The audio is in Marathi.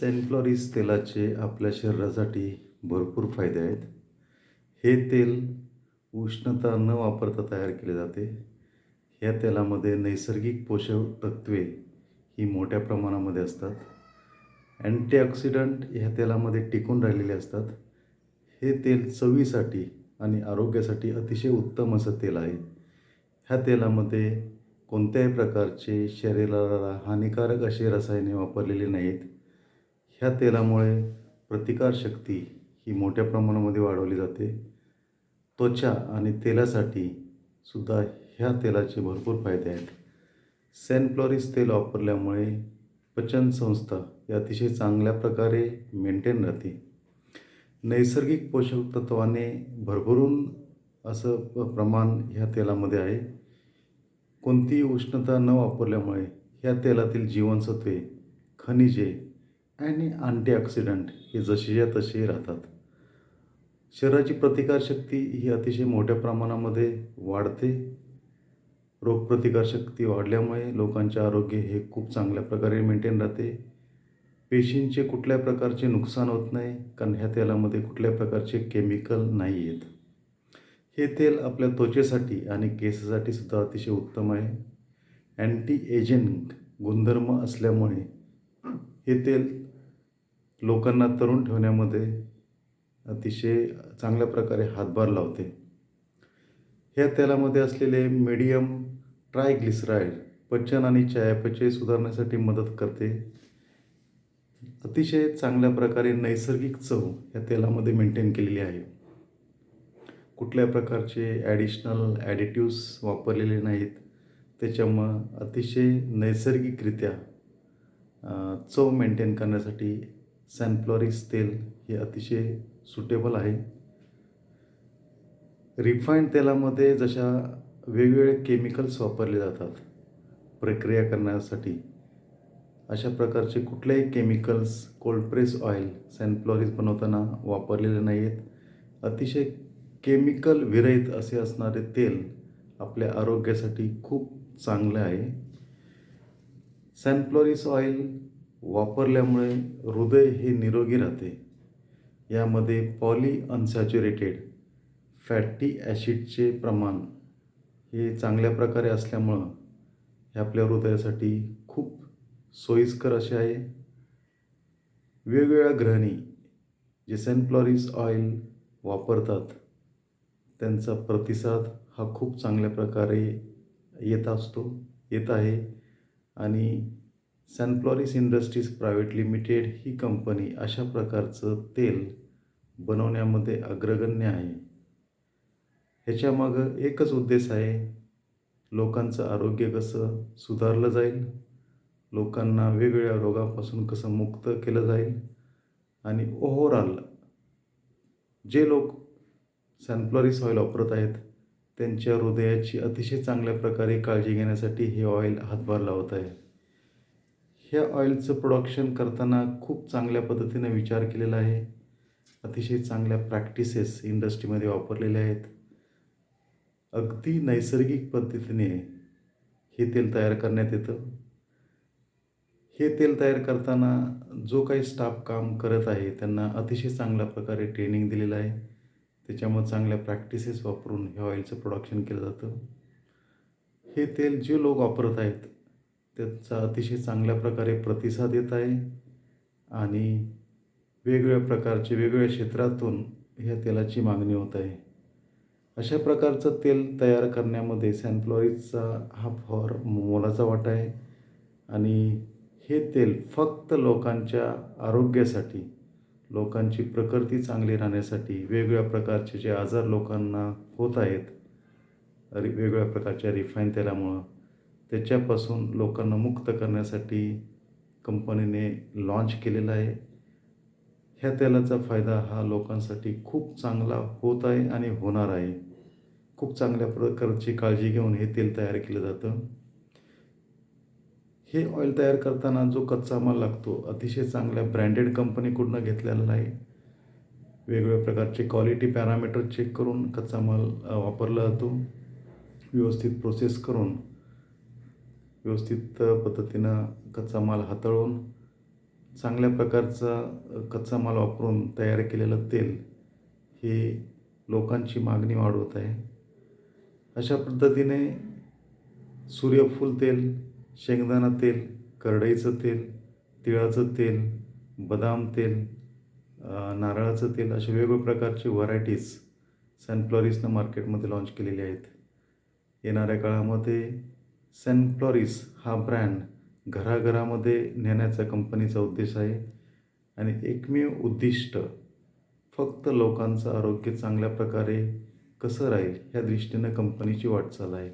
सनफ्लॉरीस तेलाचे आपल्या शरीरासाठी भरपूर फायदे आहेत. हे तेल उष्णता न वापरता तयार केले जाते. ह्या तेलामध्ये नैसर्गिक पोषक तत्वे ही मोठ्या प्रमाणामध्ये असतात. अँटीऑक्सिडंट ह्या तेलामध्ये टिकून राहिलेले असतात. हे तेल चवीसाठी आणि आरोग्यासाठी अतिशय उत्तम असं तेल आहे. ह्या तेलामध्ये कोणत्याही प्रकारचे शरीराला हानिकारक असे रसायने वापरलेली नाहीत. ह्या तेलामुळे प्रतिकारशक्ती ही मोठ्या प्रमाणामध्ये वाढवली जाते. त्वचा आणि तेलासाठी सुद्धा ह्या तेलाचे भरपूर फायदे आहेत. सॅनफ्लॉरिस तेल वापरल्यामुळे पचनसंस्था ही अतिशय चांगल्या प्रकारे मेंटेन राहते. नैसर्गिक पोषक तत्वाने भरभरून असं प्रमाण ह्या तेलामध्ये आहे. कोणतीही उष्णता न वापरल्यामुळे ह्या तेलातील जीवनसत्वे खनिजे आणि अँटीऑक्सिडंट हे जशीच्या तसे राहतात. शरीराची प्रतिकारशक्ती ही अतिशय मोठ्या प्रमाणामध्ये वाढते. रोगप्रतिकारशक्ती वाढल्यामुळे लोकांचे आरोग्य हे खूप चांगल्या प्रकारे मेंटेन राहते. पेशींचे कुठल्या प्रकारचे नुकसान होत नाही कारण ह्या तेलामध्ये कुठल्या प्रकारचे केमिकल नाही आहेत हे तेल आपल्या त्वचेसाठी आणि केसासाठी सुद्धा अतिशय उत्तम आहे. अँटी एजंट गुणधर्म असल्यामुळे हे तेल लोकांना तरुण ठेवण्यामध्ये अतिशय चांगल्या प्रकारे हातभार लावते. ह्या तेलामध्ये असलेले मीडियम ट्रायग्लिसराईड पचन आणि चयापचय सुधारण्यासाठी मदत करते. अतिशय चांगल्या प्रकारे नैसर्गिक चव या तेलामध्ये मेंटेन केलेली आहे. कुठल्या प्रकारचे ॲडिशनल ॲडिटिव्स वापरलेले नाहीत. त्याच्यामुळं अतिशय नैसर्गिकरित्या चव मेंटेन करण्यासाठी सनफ्लॉरिस तेल हे अतिशय सुटेबल आहे. रिफाईंड तेलामध्ये जशा वेगवेगळे केमिकल्स वापरले जातात प्रक्रिया करण्यासाठी अशा प्रकारचे कुठलेही chemicals cold press oil Sunflories बनवताना वापरलेले नाही आहेत अतिशय केमिकल विरहित असे असणारे तेल आपल्या आरोग्यासाठी खूप चांगले आहे. सॅनफ्लॉरिस ऑइल वापरल्यामुळे हृदय हे निरोगी राहते. यामध्ये पॉलीअनसॅच्युरेटेड फॅटी ॲसिडचे प्रमाण हे चांगल्या प्रकारे असल्यामुळं हे आपल्या हृदयासाठी खूप सोयीस्कर असे आहे. वेगवेगळ्या ग्रहणी जे सनफ्लॉरिस ऑइल वापरतात त्यांचा प्रतिसाद हा खूप चांगल्या प्रकारे येत असतो येत आहे. आणि सनफ्लॉरिस इंडस्ट्रीज प्रायव्हेट लिमिटेड ही कंपनी अशा प्रकारचं तेल बनवण्यामध्ये अग्रगण्य आहे. ह्याच्यामागं एकच उद्देश आहे लोकांचं आरोग्य कसं सुधारलं जाईल लोकांना वेगवेगळ्या रोगापासून कसं मुक्त केलं जाईल आणि ओव्हरऑल जे लोक सनफ्लॉरिस ऑइल वापरत आहेत त्यांच्या हृदयाची अतिशय चांगल्या प्रकारे काळजी घेण्यासाठी हे ऑइल हातभार लावत आहे. ह्या ऑइलचं प्रोडक्शन करताना खूप चांगल्या पद्धतीने विचार केलेला आहे. अतिशय चांगल्या प्रॅक्टिसेस इंडस्ट्रीमध्ये वापरलेल्या आहेत. अगदी नैसर्गिक पद्धतीने हे तेल तयार करण्यात येतं. हे तेल तयार करताना जो काही स्टाफ काम करत आहे त्यांना अतिशय चांगल्या प्रकारे ट्रेनिंग दिलेलं आहे. त्याच्यामुळे चांगल्या प्रॅक्टिसेस वापरून हे ऑइलचं प्रोडक्शन केलं जातं. हे तेल जे लोक वापरत आहेत त्याचा अतिशय चांगल्या प्रकारे प्रतिसाद येत आहे. आणि वेगवेगळ्या प्रकारचे वेगवेगळ्या क्षेत्रातून ह्या तेलाची मागणी होत आहे. अशा प्रकारचं तेल तयार करण्यामध्ये सॅनफ्लॉरीजचा हा फार मोलाचा वाटा आहे. आणि हे तेल फक्त लोकांच्या आरोग्यासाठी लोकांची प्रकृती चांगली राहण्यासाठी वेगवेगळ्या प्रकारचे जे आजार लोकांना होत आहेत वेगवेगळ्या प्रकारच्या रिफाईन तेलामुळं त्याच्यापासून लोकांना मुक्त करण्यासाठी कंपनीने लॉन्च केलेला आहे. ह्या तेलाचा फायदा हा लोकांसाठी खूप चांगला होत आहे आणि होणार आहे. खूप चांगल्या प्रकारची काळजी घेऊन हे तेल तयार केलं जातं. हे ऑइल तयार करताना जो कच्चा माल लागतो अतिशय चांगल्या ब्रँडेड कंपनीकडून घेतलेला आहे वेगवेगळ्या प्रकारचे क्वालिटी पॅरामीटर चेक करून कच्चा माल वापरला जातो. व्यवस्थित प्रोसेस करून व्यवस्थित पद्धतीनं कच्चा माल हाताळून चांगल्या प्रकारचा कच्चा माल वापरून तयार केलेलं तेल हे लोकांची मागणी वाढवत आहे. अशा पद्धतीने सूर्यफूल तेल शेंगदाणा तेल करडईचं तेल तिळाचं तेल बदाम तेल नारळाचं तेल असे वेगवेगळ्या प्रकारचे व्हरायटीज सनफ्लॉरिसनं मार्केटमध्ये लॉन्च केलेले आहेत. येणाऱ्या काळामध्ये सनफ्लॉरिस हा ब्रँड घराघरामध्ये नेण्याचा कंपनीचा उद्देश आहे आणि एकमेव उद्दिष्ट फक्त लोकांचं आरोग्य चांगल्या प्रकारे कसं राहील ह्या दृष्टीनं कंपनीची वाटचाल आहे.